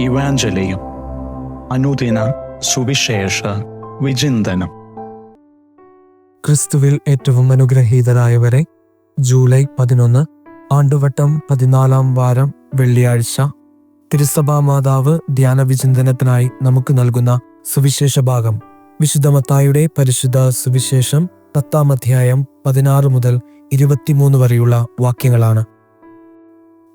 ഇവാഞ്ചലിയും അനുദിന സുവിശേഷ വിചിന്തനം. ക്രിസ്തുവിൽ ഏറ്റവും അനുഗ്രഹീതരായവരെ ജൂലൈ പതിനൊന്ന് ആണ്ടുവട്ടം പതിനാലാം വാരം വെള്ളിയാഴ്ച തിരുസഭാ മാതാവ് ധ്യാന വിചിന്തനത്തിനായി നമുക്ക് നൽകുന്ന സുവിശേഷ ഭാഗം. വിശുദ്ധമത്തായുടെ പരിശുദ്ധ സുവിശേഷം പത്താം അധ്യായം പതിനാറ് മുതൽ ഇരുപത്തിമൂന്ന് വരെയുള്ള വാക്യങ്ങളാണ്.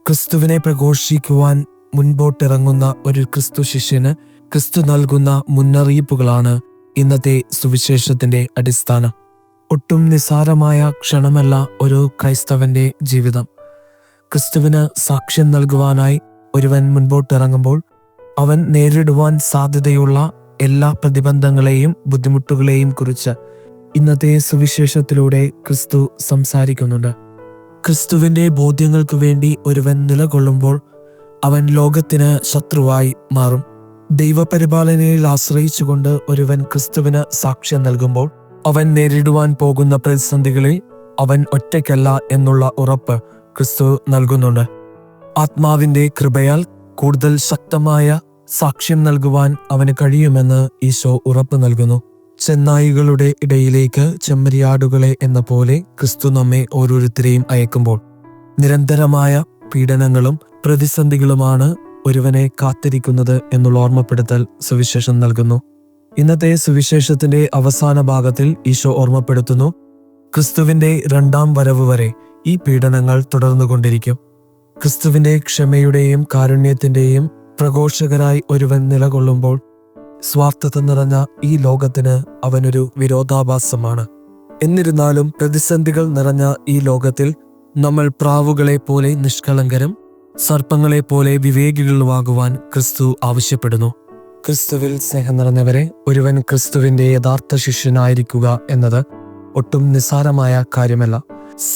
ക്രിസ്തുവിനെ പ്രഘോഷിക്കുവാൻ മുൻപോട്ടിറങ്ങുന്ന ഒരു ക്രിസ്തു ശിഷ്യന് ക്രിസ്തു നൽകുന്ന മുന്നറിയിപ്പുകളാണ് ഇന്നത്തെ സുവിശേഷത്തിന്റെ അടിസ്ഥാനം. ഒട്ടും നിസാരമായ ക്ഷണമല്ല ഒരു ക്രൈസ്തവന്റെ ജീവിതം. ക്രിസ്തുവിന് സാക്ഷ്യം നൽകുവാനായി ഒരുവൻ മുൻപോട്ടിറങ്ങുമ്പോൾ അവൻ നേരിടുവാൻ സാധ്യതയുള്ള എല്ലാ പ്രതിബന്ധങ്ങളെയും ബുദ്ധിമുട്ടുകളെയും കുറിച്ച് ഇന്നത്തെ സുവിശേഷത്തിലൂടെ ക്രിസ്തു സംസാരിക്കുന്നുണ്ട്. ക്രിസ്തുവിന്റെ ബോധ്യങ്ങൾക്ക് വേണ്ടി ഒരുവൻ നിലകൊള്ളുമ്പോൾ അവൻ ലോകത്തിന് ശത്രുവായി മാറും. ദൈവപരിപാലനയിൽ ആശ്രയിച്ചുകൊണ്ട് ഒരുവൻ ക്രിസ്തുവിന് സാക്ഷ്യം നൽകുമ്പോൾ അവൻ നേരിടുവാൻ പോകുന്ന പ്രതിസന്ധികളിൽ അവൻ ഒറ്റയ്ക്കല്ല എന്നുള്ള ഉറപ്പ് ക്രിസ്തു നൽകുന്നുണ്ട്. ആത്മാവിന്റെ കൃപയാൽ കൂടുതൽ ശക്തമായ സാക്ഷ്യം നൽകുവാൻ അവന് കഴിയുമെന്ന് ഈശോ ഉറപ്പ് നൽകുന്നു. ചെന്നായികളുടെ ഇടയിലേക്ക് ചെമ്മരിയാടുകളെ എന്ന പോലെ ക്രിസ്തു നമ്മെ ഓരോരുത്തരെയും അയക്കുമ്പോൾ നിരന്തരമായ പീഡനങ്ങളും പ്രതിസന്ധികളുമാണ് ഒരുവനെ കാത്തിരിക്കുന്നത് എന്നുള്ള ഓർമ്മപ്പെടുത്തൽ സുവിശേഷം നൽകുന്നു. ഇന്നത്തെ സുവിശേഷത്തിന്റെ അവസാന ഭാഗത്തിൽ ഈശോ ഓർമ്മപ്പെടുത്തുന്നു ക്രിസ്തുവിന്റെ രണ്ടാം വരവ് വരെ ഈ പീഡനങ്ങൾ തുടർന്നുകൊണ്ടിരിക്കും. ക്രിസ്തുവിന്റെ ക്ഷമയുടെയും കാരുണ്യത്തിന്റെയും പ്രഘോഷകരായി ഒരുവൻ നിലകൊള്ളുമ്പോൾ സ്വാർത്ഥത നിറഞ്ഞ ഈ ലോകത്തിന് അവനൊരു വിരോധാഭാസമാണ്. എന്നിരുന്നാലും പ്രതിസന്ധികൾ നിറഞ്ഞ ഈ ലോകത്തിൽ നമ്മൾ പ്രാവുകളെ പോലെ നിഷ്കളങ്കരും സർപ്പങ്ങളെ പോലെ വിവേകികളുമാകുവാൻ ക്രിസ്തു ആവശ്യപ്പെടുന്നു. ക്രിസ്തുവിൽ സ്നേഹം നിറഞ്ഞവരെ ഒരുവൻ ക്രിസ്തുവിന്റെ യഥാർത്ഥ ശിഷ്യനായിരിക്കുക എന്നത് ഒട്ടും നിസ്സാരമായ കാര്യമല്ല.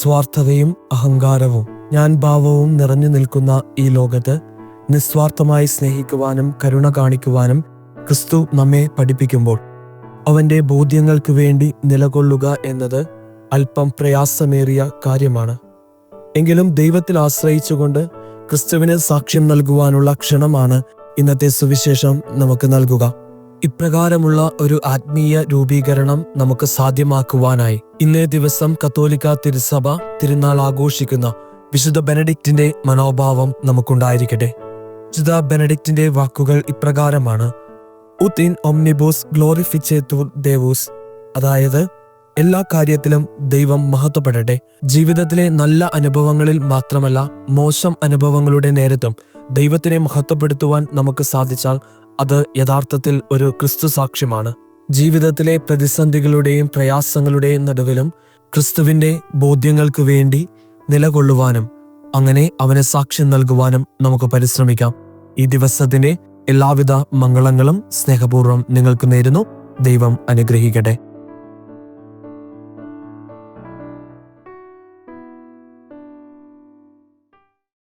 സ്വാർത്ഥതയും അഹങ്കാരവും ഞാൻ ഭാവവും നിറഞ്ഞു നിൽക്കുന്ന ഈ ലോകത്ത് നിസ്വാർത്ഥമായി സ്നേഹിക്കുവാനും കരുണ കാണിക്കുവാനും ക്രിസ്തു നമ്മെ പഠിപ്പിക്കുമ്പോൾ അവന്റെ ബോധ്യങ്ങൾക്ക് വേണ്ടി നിലകൊള്ളുക എന്നത് അല്പം പ്രയാസമേറിയ കാര്യമാണ്. എങ്കിലും ദൈവത്തിൽ ആശ്രയിച്ചുകൊണ്ട് ക്രിസ്തുവിന് സാക്ഷ്യം നൽകുവാനുള്ള ക്ഷണമാണ് ഇന്നത്തെ സുവിശേഷം നമുക്ക് നൽകുക. ഇപ്രകാരമുള്ള ഒരു ആത്മീയ രൂപീകരണം നമുക്ക് സാധ്യമാക്കുവാനായി ഇന്നേ ദിവസം കത്തോലിക്ക തിരുസഭ തിരുനാൾ ആഘോഷിക്കുന്ന വിശുദ്ധ ബെനഡിക്റ്റിന്റെ മനോഭാവം നമുക്കുണ്ടായിരിക്കട്ടെ. വിശുദ്ധ ബെനഡിക്റ്റിന്റെ വാക്കുകൾ ഇപ്രകാരമാണ്. ഉത്തിൻ ഒംനിബോസ് ഗ്ലോറിഫിച്ചേത്തൂർ ദേവൂസ് അതായത് എല്ലാ കാര്യത്തിലും ദൈവം മഹത്വപ്പെടട്ടെ. ജീവിതത്തിലെ നല്ല അനുഭവങ്ങളിൽ മാത്രമല്ല മോശം അനുഭവങ്ങളുടെ നേരത്തും ദൈവത്തിനെ മഹത്വപ്പെടുത്തുവാൻ നമുക്ക് സാധിച്ചാൽ അത് യഥാർത്ഥത്തിൽ ഒരു ക്രിസ്തു സാക്ഷ്യമാണ്. ജീവിതത്തിലെ പ്രതിസന്ധികളുടെയും പ്രയാസങ്ങളുടെയും നടുവിലും ക്രിസ്തുവിന്റെ ബോധ്യങ്ങൾക്ക് വേണ്ടി നിലകൊള്ളുവാനും അങ്ങനെ അവന് സാക്ഷ്യം നൽകുവാനും നമുക്ക് പരിശ്രമിക്കാം. ഈ ദിവസത്തിന്റെ എല്ലാവിധ മംഗളങ്ങളും സ്നേഹപൂർവം നിങ്ങൾക്ക് നേരുന്നു. ദൈവം അനുഗ്രഹിക്കട്ടെ.